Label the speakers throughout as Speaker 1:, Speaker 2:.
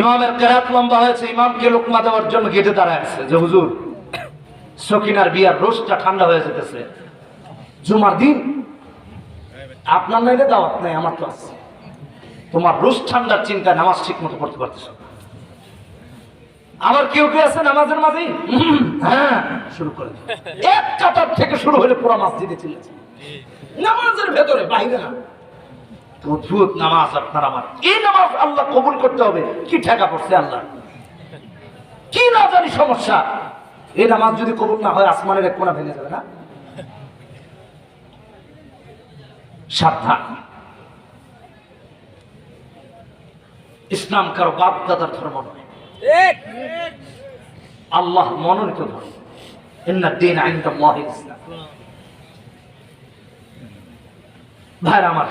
Speaker 1: ইমামের কেরাত লম্বা হয়েছে, ইমামকে লোকমা দেওয়ার জন্য গেটে দাঁড়ায় আছে। যে হুজুর, সকিনার বিয়ার রোজটা ঠান্ডা হয়ে যেতেছে। জুমার দিন, আপনার নাইলে দাওয়াত নাই, আমার তো আছে। তোমার রোজ ঠান্ডার চিন্তা নামাজ ঠিক মতো পড়তে পারতেছ। আবার কেউ কেউ আছে নামাজের মাঝেই? হ্যাঁ শুরু করে। এক কাতার থেকে শুরু হলে পুরো মসজিদে চলেছে নামাজের ভেতরে, বাইরে না। অদ্ভুত নামাজ আপনার আমার। এই নামাজ আল্লাহ কবুল করতে হবে। কি ঠেকা পড়ছে আল্লাহ। কি না জানি সমস্যা। এই নামাজ যদি কবুল না হয়, আসমানের এক কোনা ভেঙে যাবে না? সাবধান। ইসলাম কারও বাপ দাদার ধর্ম নয়। আল্লাহ মনোনীত ধর্ম। দিন আইনদাল্লাহ ইসলাম। ভাইরা আমার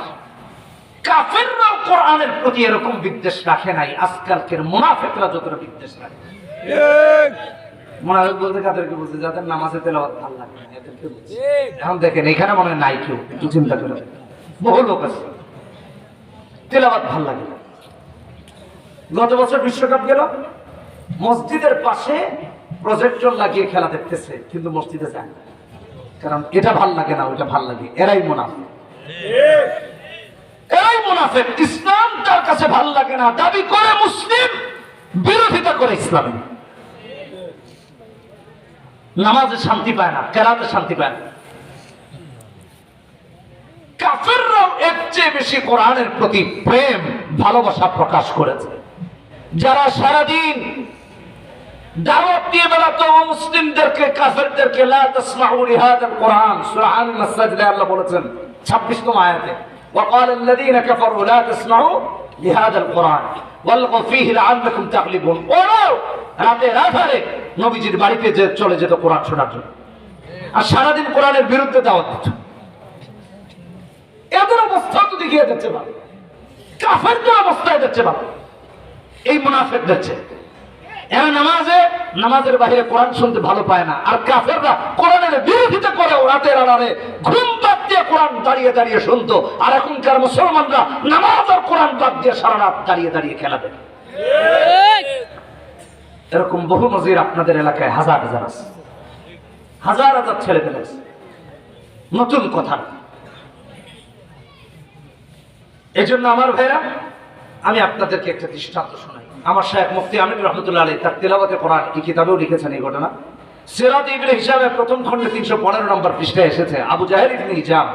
Speaker 1: কাফেররাও কোরআনের প্রতি এরকম বিদ্বেষ রাখে নাই। আজকালকের মুনাফেকরা যতটা বিদ্বেষ রাখে। মুনাফেক বলতে কাদেরকে বলছে? যাদের নামাজে তেলাওয়াত ভালো লাগে না এদেরকে বলছে। এখন দেখেন এখানে মনে হয় নাই কেউ। একটু চিন্তা করে। বহু লোক আছে। তেলাওয়াত ভালো লাগে না। গত বছর বিশ্বকাপ গেল। মসজিদের পাশে প্রজেক্টর লাগিয়ে খেলা দেখতেছে কিন্তু মসজিদে যায় না। কারণ এটা ভালো লাগে না ওইটা ভালো লাগে। এরাই মুনাফেক। মুনাফেক, ইসলাম তার কাছে ভালো লাগে না? দাবি করে মুসলিম, বিরোধিতা করে নামাজে শান্তি পায় না কেরাতে শান্তি পায় না। কাফেররাও এর চেয়ে বেশি কোরআনের প্রতি প্রেম, ভালোবাসা প্রকাশ করেছে। যারা সারাদিন দাওয়াত দিয়ে বেড়াতো মুসলিমদেরকে, কাফেরদেরকে, লা তাসমাউ লিহাদাল কোরআন সূরা আল মাসাজিদে আল্লাহ বলেছেন 26 তম আয়াতে। وقال الذين كفروا لا تسمعوا لهذا القرآن والغوا فيه لعلكم تغلبون ওরাও রাতে রাফারে নবীজির বাড়িতে যে চলে যেত কোরআন শোনার জন্য আর সারাদিন কোরআনের বিরুদ্ধে দাওয়াত দিত এদের অবস্থা তো দেখিয়ে যাচ্ছে ভালো কাফেরদের অবস্থায় যাচ্ছে ভালো এই মুনাফেক যাচ্ছে এরা নামাজে নামাজের বাইরে কোরআন শুনতে ভালো পায় না আর কাফেররা কোরআনের বিরোধিতা করে ও রাতের আড়ালে ঘুম বাদ দিয়ে কোরআন দাঁড়িয়ে দাঁড়িয়ে শুনতো। আর এখনকার মুসলমানরা নামাজ আর কোরআন বাদ দিয়ে সারা রাত দাঁড়িয়ে দাঁড়িয়ে খেলা দেখে। এরকম বহু নজির আপনাদের এলাকায় হাজার হাজার আছে। হাজার হাজার ছেলে পেলে নতুন কথা এই জন্য আমার ভাইরা, আমি আপনাদেরকে একটা দৃষ্টান্ত শোনাই। আমার শাহেখ মুফতি আমির রহমতুল্লাহ আলী তার তেলাওয়াতে কোরআন, এই কিতাবেও লিখেছেন এই ঘটনা। সিরাত ইবনে হিসাবে প্রথম খণ্ডে তিনশো পনেরো নম্বর পৃষ্ঠায় এসেছে। আবু জাহের ইবনে হিজাম,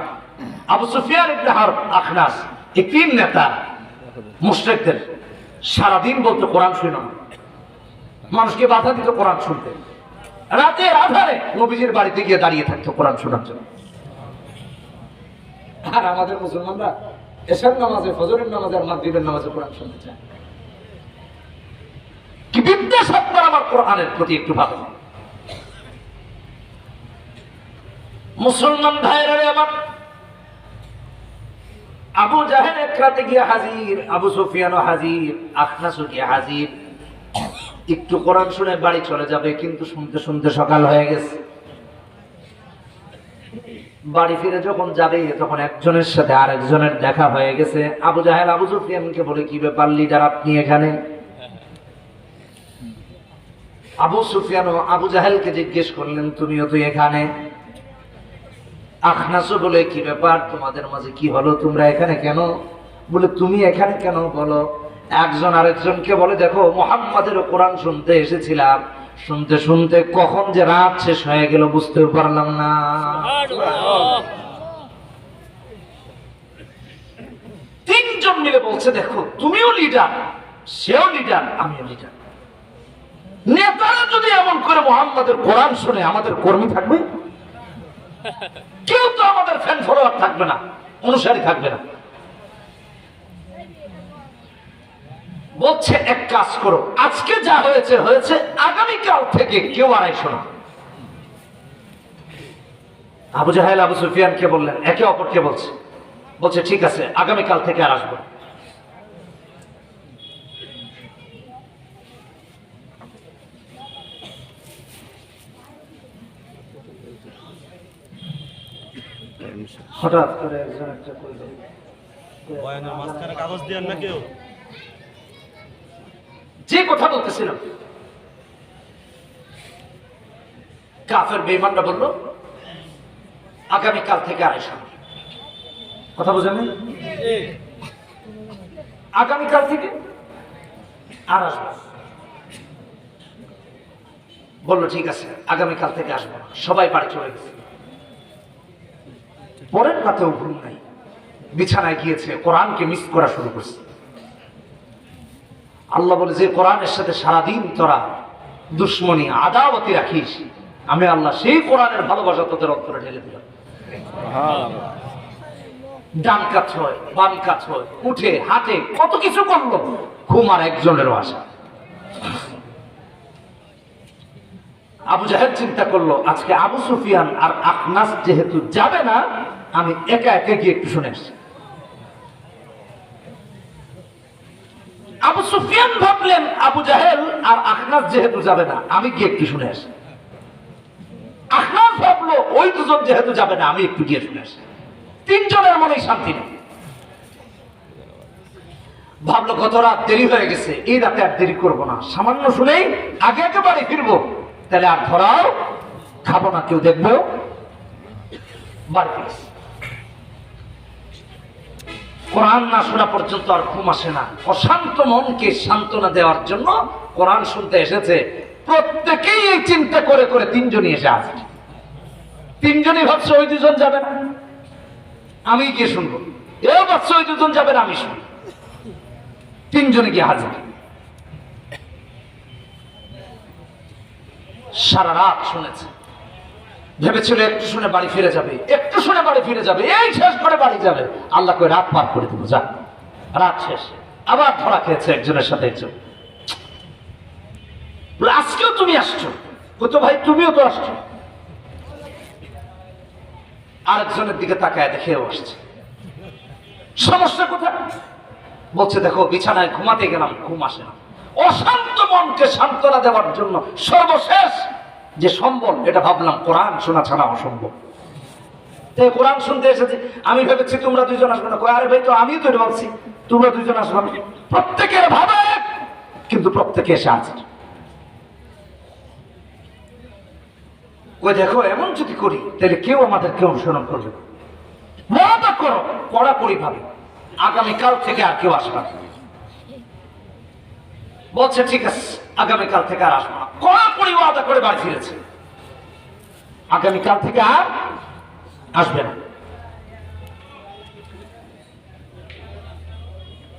Speaker 1: আবু সুফিয়ান ইবনে হারব, আখনাস, এই তিন নেতা মুশরিকদের সারাদিন বলতো কোরআন শুনো। মানুষকে বাধা দিত কোরআন শুনতে। রাতে আধারে নবীজির বাড়িতে গিয়ে দাঁড়িয়ে থাকতো কোরআন শোনার জন্য। আর আমাদের মুসলমানরা এসার নামাজে, ফজরের নামাজে আর মাগরিবের নামাজে কোরআন শুনতে চায়। কি আপনার আমার কোরআনের প্রতি একটু ভাবেন। মুসলমান ভাইরা আমার আবু জাহেল এক রাতে গিয়ে হাজির, আবু সুফিয়ানও হাজির, আখনাসও গিয়ে হাজির। একটু কোরআন শুনে বাড়ি চলে যাবে, কিন্তু শুনতে শুনতে সকাল হয়ে গেছে। বাড়ি ফিরে যখন যাবে, তখন একজনের সাথে আরেকজনের দেখা হয়ে গেছে। আবু জাহেল, আবু সুফিয়ানকে বলে, কি ব্যাপার লিডার আপনি এখানে? আবু সুফিয়ান আবু জাহেলকে জিজ্ঞেস করলেন, তুমিও তো এখানে? আখনাসও বলে, কি ব্যাপার? তোমাদের মাঝে কি হলো? তোমরা এখানে কেন? বলে, তুমি এখানে কেন বলো? একজন আরেকজনকে বলে, দেখো, মোহাম্মদের কোরআন শুনতে এসেছিলাম। শুনতে শুনতে কখন যে রাত শেষ হয়ে গেল বুঝতে পারলাম না। তিনজন মিলে বলছে, দেখো, তুমিও লিডার সেও লিডার আমিও লিডার নেতারা যদি এমন করে মোহাম্মদের কোরআন শুনে, আমাদের কর্মী থাকবে? কেউ তো আমাদের ফ্যান ফলোয়ার থাকবে না, অনুসারী থাকবে না। বলছে, এক কাজ করো, আজকে যা হয়েছে হয়েছে আগামীকাল থেকে কেউ আর আইসো না। আবু জাহেল, আবু সুফিয়ানকে বললেন, একে অপরকে বলছে। বলছে, ঠিক আছে, আগামীকাল থেকে আর আসব না। হঠাৎ করে একজন একটা করে দিল।
Speaker 2: বয়ানের মাঝখানে কাগজ দিয়েন না কেউ?
Speaker 1: করতেছিলাম কাফের বেইমানরা বলল আগামীকাল থেকে এসো কথা বুঝেন? আগামীকাল থেকে আর আসব বলল ঠিক আছে আগামীকাল থেকে আসব সবাই বাড়ি চলে গেছে। পরের রাতেও ঘুম নাই। বিছানায় গিয়েছে, কোরআনকে মিস করা শুরু করছে। আল্লাহ বলে, যে কোরআনের সাথে সারাদিন তোরা দুশ্মনী আদাবতি রাখিস, আমি আল্লাহ সেই কোরআনের ভালোবাসা তোদের অন্তরে ঢেলে দিলাম। ডান কাজ হয়, বাম কাজ হয়, উঠে হাতে কত কিছু করল, ঘুম আর একজনেরও আশা আবু জাহেদ চিন্তা করল, আজকে আবু সুফিয়ান আর আকনাস যেহেতু যাবে না আমি একা একা গিয়ে একটু শুনে আসছি। আবু সুফিয়ান ভাবলেন, আবু জাহেল আর আখনাস যেহেতু যাবে না, আমি গিয়ে একটু শুনে আসি। আখনাস ভাবলো, ওই দুজন যেহেতু যাবে না, আমি একটু গিয়ে শুনে আসি। তিনজনের মনে শান্তি নেই। ভাবলো, গত রাত দেরি হয়ে গেছে, এই রাতে আর দেরি করব না। সামান্য শুনেই আগে আগে বাড়ি ফিরবো। তাহলে আর ধরাও, খাব না, কেউ দেখব বাড়ি ফিরেছে। কোরআন না শোনা পর্যন্ত আর ঘুম আসে না। অশান্ত মনকে সান্ত্বনা দেওয়ার জন্য কোরআন শুনতে এসেছে। প্রত্যেকেই এই চিন্তা করে করে তিনজনই এসে আছে তিনজনই ভাবছে ওই দুজন যাবে না। আমি গিয়ে শুনব। এও ভাবছে ওই দুজন যাবে না, আমি শুনব তিনজনে গিয়ে হাজির। সারা রাত শুনেছে। ভেবেছিল একটু শুনে বাড়ি ফিরে যাবে? একটু শুনে বাড়ি ফিরে যাবে। এই শেষ করে বাড়ি যাবে। আল্লাহ কই, রাত পার করে দিব, যা। রাত শেষ। আবার ধরা খেয়েছে একজনের সাথে একজন। আজকেও তুমি আসছো। ও তো ভাই, তুমিও তো আসছো। আরেকজনের দিকে তাকায় দেখেও আসছে। সমস্যা কোথায়? বলছে, দেখো, বিছানায় ঘুমাতে গেলাম, ঘুম আসে না। অশান্ত মনকে সান্ত্বনা দেওয়ার জন্য সর্বশেষ যে সম্বল, এটা ভাবলাম কোরআন শোনা ছাড়া অসম্ভব। তাই কোরআন শুনতে এসেছি, আমি ভেবেছি তোমরা দুজন আসবে না। আরে ভাই তো আমিও তো এটা ভাবছি তোমরা দুজন আসবে না। প্রত্যেকের ভাবে, কিন্তু প্রত্যেকে এসে আছে। ওই দেখো, এমন যদি করি, তাহলে কেউ আমাদেরকে অনুসরণ করবে না। ওয়াদা করো, কড়াকড়ি ভাবে। আগামীকাল থেকে আর কেউ আসবে না। বলছে, ঠিক আছে, আগামীকাল থেকে আর আসব না। কড়াকড়ি ওয়াদা করে বাড়ি ফিরেছে। আগামীকাল থেকে আর আসবে না।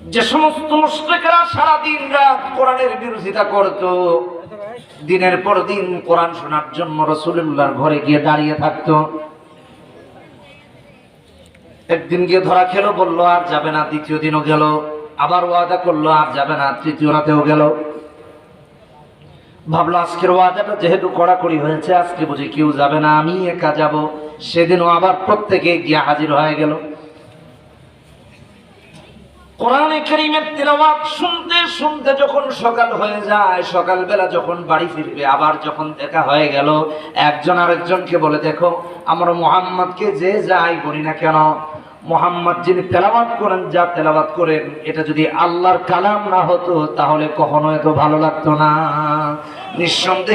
Speaker 1: যে সমস্ত মুসলিকরা সারাদিন রাত কোরআনের বিরোধিতা করত, দিনের পর দিন কোরআন শোনার জন্য রসুল্লাহর ঘরে গিয়ে দাঁড়িয়ে থাকতো। একদিন গিয়ে ধরা খেলো, বলল, আর যাবে না, দ্বিতীয় দিনও গেল। আবার ওয়াদা করল, আর যাবে না, তৃতীয় রাতেও গেল। ভাবলো, আজকের ওয়াদাটা যেহেতু কড়াকড়ি হয়েছে, আজকে বুঝি কেউ যাবে না, আমি একা যাব। সেদিনও আবার প্রত্যেকে গিয়ে হাজির হয়ে গেল। কোরআনে করিমের তিলাওয়াত শুনতে শুনতে যখন সকাল হয়ে যায়, সকালবেলা যখন বাড়ি ফিরবে, আবার যখন দেখা হয়ে গেল, একজন আরেকজনকে বলে, দেখো, আমরা মোহাম্মদকে যে যাই বলি না কেন মোহাম্মদ যিনি তেলাবাত করেন, যা তেলাবাত করেন এটা যদি আল্লাহর কালাম না হতো, তাহলে কখনো এত ভালো লাগতো না। নিঃসন্দেহে